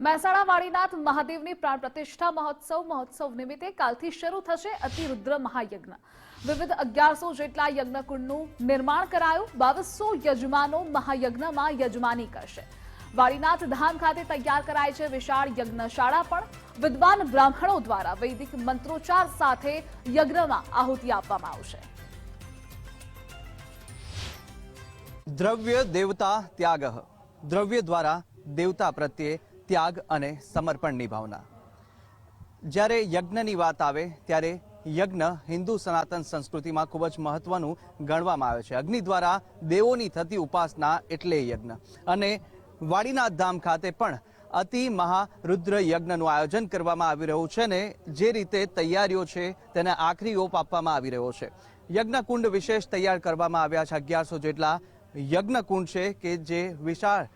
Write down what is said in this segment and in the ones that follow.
મહેસાણા વાણીનાથ મહાદેવની પ્રાણ પ્રતિષ્ઠા મહોત્સવ મહોત્સવ નિમિત્તે કાલથી શરૂ થશે અતિરુદ્ર મહાયજ્ઞ. વિવિધ અગિયારસો જેટલા યજ્ઞકુંડનું નિર્માણ કરાયું, બાવીસો યજમાનો મહાયજ્ઞમાં યજમાની કરશે. વાણીનાથ ધામ ખાતે તૈયાર કરાય છે વિશાળ યજ્ઞશાળા પણ. વિદ્વાન બ્રાહ્મણો દ્વારા વૈદિક મંત્રોચ્ચાર સાથે યજ્ઞમાં આહુતિ આપવામાં આવશે. દ્રવ્ય દેવતા ત્યાગ. દ્રવ્ય દ્વારા દેવતા પ્રત્યે ત્યાગ અને સમર્પણની ભાવના. જ્યારે યજ્ઞની વાત આવે, ત્યારે યજ્ઞ હિન્દુ સનાતન સંસ્કૃતિમાં ખૂબ જ મહત્વનું ગણવામાં આવે છે. અગ્નિ દ્વારા દેવોની થતી ઉપાસના એટલે યજ્ઞ. અને વાડીનાથ ધામ ખાતે પણ અતિ મહારુદ્ર યજ્ઞનું આયોજન કરવામાં આવી રહ્યું છે ને જે રીતે તૈયારીઓ છે તેને આખરી ઓપ આપવામાં આવી રહ્યો છે. યજ્ઞકુંડ વિશેષ તૈયાર કરવામાં આવ્યા છે અગિયારસો જેટલા યજ્ઞકુંડ છે કે જે વિશાળ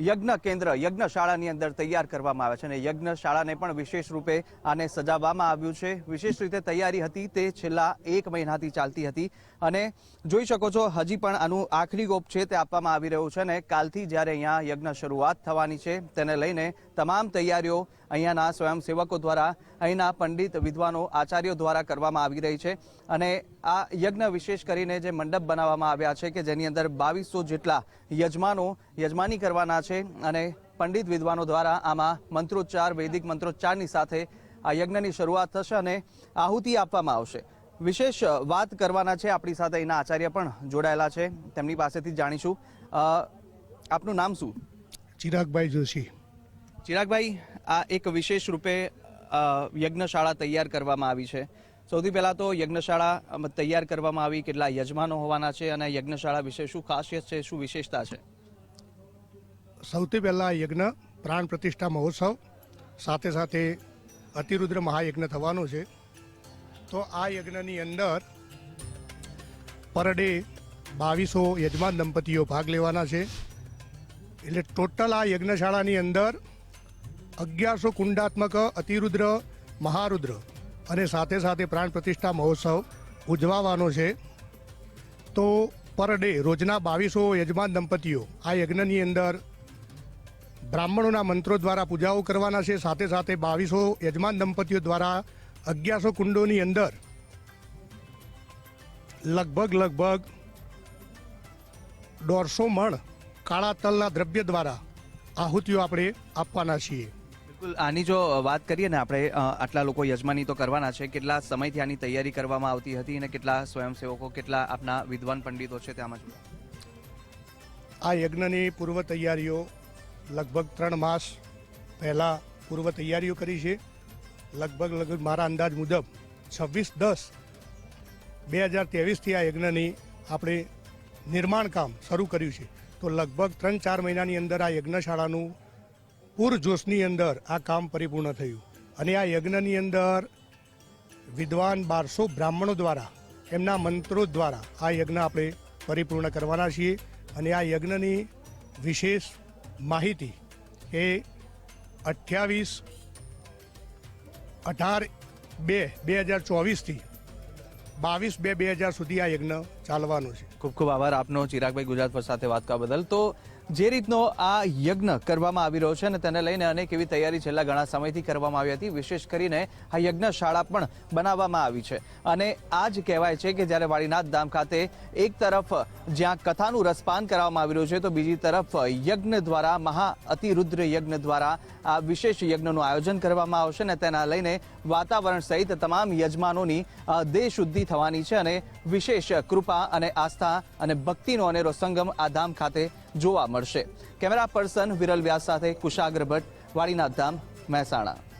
યજ્ઞ કેન્દ્ર, યજ્ઞશાળાની અંદર તૈયાર કરવામાં આવે છે અને યજ્ઞશાળાને પણ વિશેષ રૂપે આને સજાવવામાં આવ્યું છે. વિશેષ રીતે તૈયારી હતી તે છેલ્લા એક મહિનાથી ચાલતી હતી અને જોઈ શકો છો હજી પણ આનું આખરી ગોપ છે તે આપવામાં આવી રહ્યું છે અને કાલથી જ્યારે અહીંયા યજ્ઞ શરૂઆત થવાની છે તેને લઈને તમામ તૈયારીઓ અહીંયાના સ્વયંસેવકો દ્વારા અહીંના પંડિત વિદ્વાનો, આચાર્યો દ્વારા કરવામાં આવી રહી છે. અને આ યજ્ઞ વિશેષ કરીને જે મંડપ બનાવવામાં આવ્યા છે કે જેની અંદર બાવીસો જેટલા યજમાનો, યજમાની કરવાના છે અને પંડિત વિદ્વાનો દ્વારા આમાં મંત્રોચ્ચાર, વૈદિક મંત્રોચ્ચારની સાથે આ યજ્ઞની શરૂઆત થશે અને આહુતિ આપવામાં આવશે. વિશેષ વાત કરવાના છે આપણી સાથે અહીંના આચાર્ય પણ જોડાયેલા છે. તેમની પાસેથી જાણીશું. આપનું નામ શું? ચિરાગભાઈ જોશી. ચિરાગભાઈ, આ એક વિશેષ રૂપે યજ્ઞશાળા તૈયાર કરવામાં આવી છે. સૌથી પહેલાં તો યજ્ઞશાળા તૈયાર કરવામાં આવી, કેટલા યજમાનો હોવાના છે અને યજ્ઞશાળા વિશે શું ખાસિયત છે, શું વિશેષતા છે? સૌથી પહેલાં યજ્ઞ, પ્રાણ પ્રતિષ્ઠા મહોત્સવ, સાથે સાથે અતિરુદ્ર મહાયજ્ઞ થવાનો છે. તો આ યજ્ઞની અંદર પર ડે બાવીસો યજમાન દંપતીઓ ભાગ લેવાના છે. એટલે ટોટલ આ યજ્ઞશાળાની અંદર અગિયારસો કુંડાત્મક અતિરુદ્ર મહારુદ્ર અને સાથે સાથે પ્રાણ પ્રતિષ્ઠા મહોત્સવ ઉજવાવાનો છે. તો પર ડે રોજના બાવીસો યજમાન દંપતીઓ આ યજ્ઞની અંદર બ્રાહ્મણોના મંત્રો દ્વારા પૂજાઓ કરવાના છે. સાથે સાથે બાવીસો યજમાન દંપતીઓ દ્વારા અગિયારસો કુંડોની અંદર લગભગ લગભગ દોઢસો મણ કાળા તલના દ્રવ્ય દ્વારા આહુતિઓ આપણે આપવાના છીએ. બિલકુલ. આની જો વાત કરીએ ને આપણે આટલા લોકો યજમાની તો કરવાના છે. કેટલા સમયથી આની તૈયારી કરવામાં આવતી હતી અને કેટલા સ્વયંસેવકો, કેટલા આપના વિદ્વાન પંડિતો છે તેમાં આ યજ્ઞની પૂર્વ તૈયારીઓ લગભગ ત્રણ માસ પહેલાં પૂર્વ તૈયારીઓ કરી છે. લગભગ લગભગ મારા અંદાજ મુજબ છવ્વીસ દસ બે હજાર ત્રેવીસથી આ યજ્ઞની આપણે નિર્માણ કામ શરૂ કર્યું છે. તો લગભગ ત્રણ ચાર મહિનાની અંદર આ યજ્ઞશાળાનું પૂરજોશની અંદર આ કામ પરિપૂર્ણ થયું. અને આ યજ્ઞની અંદર વિદ્વાન બારસો બ્રાહ્મણો દ્વારા, એમના મંત્રો દ્વારા આ યજ્ઞ આપણે પરિપૂર્ણ કરવાના છીએ. અને આ યજ્ઞની વિશેષ માહિતી એ અઠ્યાવીસ અઢાર બે બે હજાર ચોવીસથી બાવીસ બે બે હજાર સુધી આ યજ્ઞ ચાલવાનો છે. ખૂબ ખૂબ આભાર આપનો ચિરાગભાઈ ગુજરાત સાથે વાત કરવા બદલ. તો જે રીતનો આ યજ્ઞ કરવામાં આવી રહ્યો છે અને તેને લઈને અનેક એવી તૈયારી છેલ્લા ઘણા સમયથી કરવામાં આવી હતી. વિશેષ કરીને આ યજ્ઞશાળા પણ બનાવવામાં આવી છે. અને આ જ કહેવાય છે કે જ્યારે વાડીનાથ ધામ ખાતે એક તરફ જ્યાં કથાનું રસપાન કરવામાં આવી રહ્યું છે, તો બીજી તરફ યજ્ઞ દ્વારા, મહા અતિરુદ્ર યજ્ઞ દ્વારા આ વિશેષ યજ્ઞનું આયોજન કરવામાં આવશે ને તેના લઈને વાતાવરણ સહિત તમામ યજમાનોની દેહશુદ્ધિ થવાની છે અને વિશેષ કૃપા અને આસ્થા અને ભક્તિનો અનેરો સંગમ આ ધામ ખાતે જોવા મળશે. કેમેરા પર્સન વિરલ વ્યાસ સાથે કુશાગ્ર ભટ્ટ વાડીનાથ ધામ મહેસાણા.